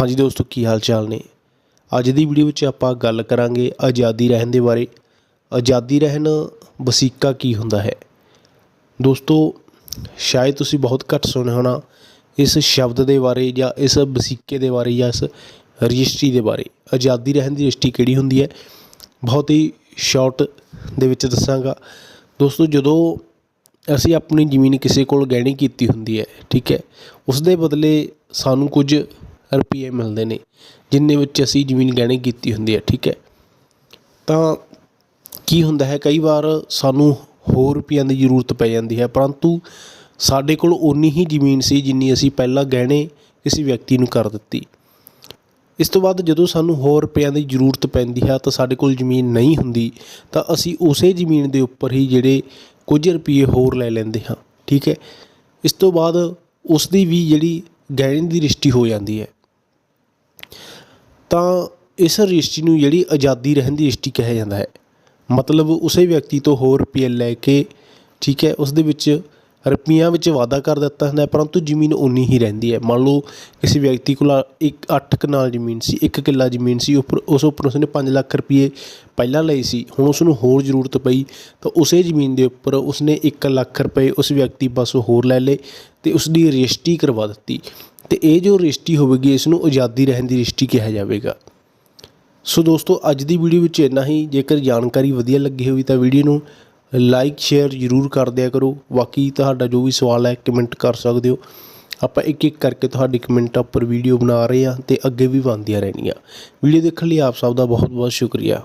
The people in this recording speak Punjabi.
ਹਾਂਜੀ ਦੋਸਤੋ, ਕੀ ਹਾਲ ਚਾਲ ਨੇ? ਅੱਜ ਦੀ ਵੀਡੀਓ ਵਿੱਚ ਆਪਾਂ ਗੱਲ ਕਰਾਂਗੇ ਆਜ਼ਾਦੀ ਰਹਿਣ ਦੇ ਬਾਰੇ। ਆਜ਼ਾਦੀ ਰਹਿਣ ਵਸੀਕਾ ਕੀ ਹੁੰਦਾ ਹੈ? ਦੋਸਤੋ, ਸ਼ਾਇਦ ਤੁਸੀਂ ਬਹੁਤ ਘੱਟ ਸੁਣਿਆ ਹੋਣਾ ਇਸ ਸ਼ਬਦ ਦੇ ਬਾਰੇ ਜਾਂ ਇਸ ਵਸੀਕੇ ਦੇ ਬਾਰੇ ਜਾਂ ਇਸ ਰਜਿਸਟਰੀ ਦੇ ਬਾਰੇ। ਆਜ਼ਾਦੀ ਰਹਿਣ ਦੀ ਰਜਿਸਟਰੀ ਕਿਹੜੀ ਹੁੰਦੀ ਹੈ? ਬਹੁਤ ਹੀ ਸ਼ਾਰਟ ਦੇ ਵਿੱਚ ਦੱਸਾਂਗਾ। ਦੋਸਤੋ, ਜਦੋਂ ਅਸੀਂ ਆਪਣੀ ਜ਼ਮੀਨ ਕਿਸੇ ਕੋਲ ਗਹਿਣੀ ਕੀਤੀ ਹੁੰਦੀ ਹੈ, ਠੀਕ ਹੈ ਉਸ ਦੇ ਬਦਲੇ ਸਾਨੂੰ ਕੁਝ ਰੁਪਏ ਮਿਲਦੇ ਨੇ, ਜਿੰਨੇ ਵਿੱਚ ਅਸੀਂ ਜ਼ਮੀਨ ਗਹਿਣੇ ਕੀਤੀ ਹੁੰਦੀ ਹੈ, ਠੀਕ ਹੈ। ਤਾਂ ਕੀ ਹੁੰਦਾ ਹੈ, ਕਈ ਵਾਰ ਸਾਨੂੰ ਹੋਰ ਰੁਪਈਆਂ ਦੀ ਜ਼ਰੂਰਤ ਪੈ ਜਾਂਦੀ ਹੈ, ਪਰੰਤੂ ਸਾਡੇ ਕੋਲ ਉਨੀ ਹੀ ਜ਼ਮੀਨ ਸੀ ਜਿੰਨੀ ਅਸੀਂ ਪਹਿਲਾਂ ਗਹਿਣੇ ਕਿਸੇ ਵਿਅਕਤੀ ਨੂੰ ਕਰ ਦਿੱਤੀ। ਇਸ ਤੋਂ ਬਾਅਦ ਜਦੋਂ ਸਾਨੂੰ ਹੋਰ ਰੁਪਈਆਂ ਦੀ ਜ਼ਰੂਰਤ ਪੈਂਦੀ ਹੈ, ਤਾਂ ਸਾਡੇ ਕੋਲ ਜ਼ਮੀਨ ਨਹੀਂ ਹੁੰਦੀ, ਤਾਂ ਅਸੀਂ ਉਸੇ ਜ਼ਮੀਨ ਦੇ ਉੱਪਰ ਹੀ ਜਿਹੜੇ ਕੁਝ ਰੁਪਏ ਹੋਰ ਲੈ ਲੈਂਦੇ ਹਾਂ, ਠੀਕ ਹੈ। ਇਸ ਤੋਂ ਬਾਅਦ ਉਸ ਦੀ ਵੀ ਜਿਹੜੀ ਗਹਿਣੇ ਦੀ ਰਜਿਸਟਰੀ ਹੋ ਜਾਂਦੀ ਹੈ ਤਾਂ ਇਸ ਰਜਿਸਟਰੀ ਨੂੰ ਜਿਹੜੀ ਆਜ਼ਾਦੀ ਰਹਿਣ ਦੀ ਰਜਿਸਟਰੀ ਕਿਹਾ ਜਾਂਦਾ ਹੈ। ਮਤਲਬ ਉਸੇ ਵਿਅਕਤੀ ਤੋਂ ਹੋਰ ਰੁਪਏ ਲੈ ਕੇ, ਠੀਕ ਹੈ, ਉਸ ਦੇ ਵਿੱਚ ਰੁਪਈਆਂ ਵਿੱਚ ਵਾਅਦਾ ਕਰ ਦਿੱਤਾ ਹੁੰਦਾ ਪਰੰਤੂ ਜ਼ਮੀਨ ਉਨੀ ਹੀ ਰਹਿੰਦੀ ਹੈ। ਮੰਨ ਲਓ ਕਿਸੇ ਵਿਅਕਤੀ ਕੋਲ ਇੱਕ 8 ਕਨਾਲ ਜ਼ਮੀਨ ਸੀ, ਇੱਕ ਕਿੱਲਾ ਜ਼ਮੀਨ ਸੀ, ਉੱਪਰ ਉਸ ਉੱਪਰ ਉਸਨੇ 5 ਲੱਖ ਰੁਪਏ ਪਹਿਲਾਂ ਲਏ ਸੀ, ਹੁਣ ਉਸ ਨੂੰ ਹੋਰ ਜ਼ਰੂਰਤ ਪਈ, ਤਾਂ ਉਸੇ ਜ਼ਮੀਨ ਦੇ ਉੱਪਰ ਉਸਨੇ 1 ਲੱਖ ਰੁਪਏ ਉਸ ਵਿਅਕਤੀ ਪਾਸੋਂ ਹੋਰ ਲੈ ਲਏ ਤੇ ਉਸ ਦੀ ਰਜਿਸਟਰੀ ਕਰਵਾ ਦਿੱਤੀ। ਤੇ ਇਹ ਜੋ ਰਜਿਸਟਰੀ ਹੋਵੇਗੀ ਇਸ ਨੂੰ ਆਜ਼ਾਦੀ ਰਹਿਣ ਦੀ ਰਜਿਸਟਰੀ ਕਿਹਾ ਜਾਵੇਗਾ। ਸੋ ਦੋਸਤੋ, ਅੱਜ ਦੀ ਵੀਡੀਓ ਵਿੱਚ ਇੰਨਾ ਹੀ। ਜੇਕਰ ਜਾਣਕਾਰੀ ਵਧੀਆ ਲੱਗੀ ਹੋਵੇ ਤਾਂ ਵੀਡੀਓ ਨੂੰ ਲਾਈਕ ਸ਼ੇਅਰ ਜ਼ਰੂਰ ਕਰ ਦਿਆ ਕਰੋ। ਬਾਕੀ ਤੁਹਾਡਾ ਜੋ ਵੀ ਸਵਾਲ ਹੈ ਕਮੈਂਟ ਕਰ ਸਕਦੇ ਹੋ। ਆਪਾਂ ਇੱਕ ਇੱਕ ਕਰਕੇ ਤੁਹਾਡੀ ਕਮੈਂਟਾਂ ਉੱਪਰ ਵੀਡੀਓ ਬਣਾ ਰਹੇ ਹਾਂ ਤੇ ਅੱਗੇ ਵੀ ਬਣਦੀਆਂ ਰਹਿਣੀਆਂ। ਵੀਡੀਓ ਦੇਖਣ ਲਈ ਆਪ ਸਭ ਦਾ ਬਹੁਤ ਬਹੁਤ ਸ਼ੁਕਰੀਆ।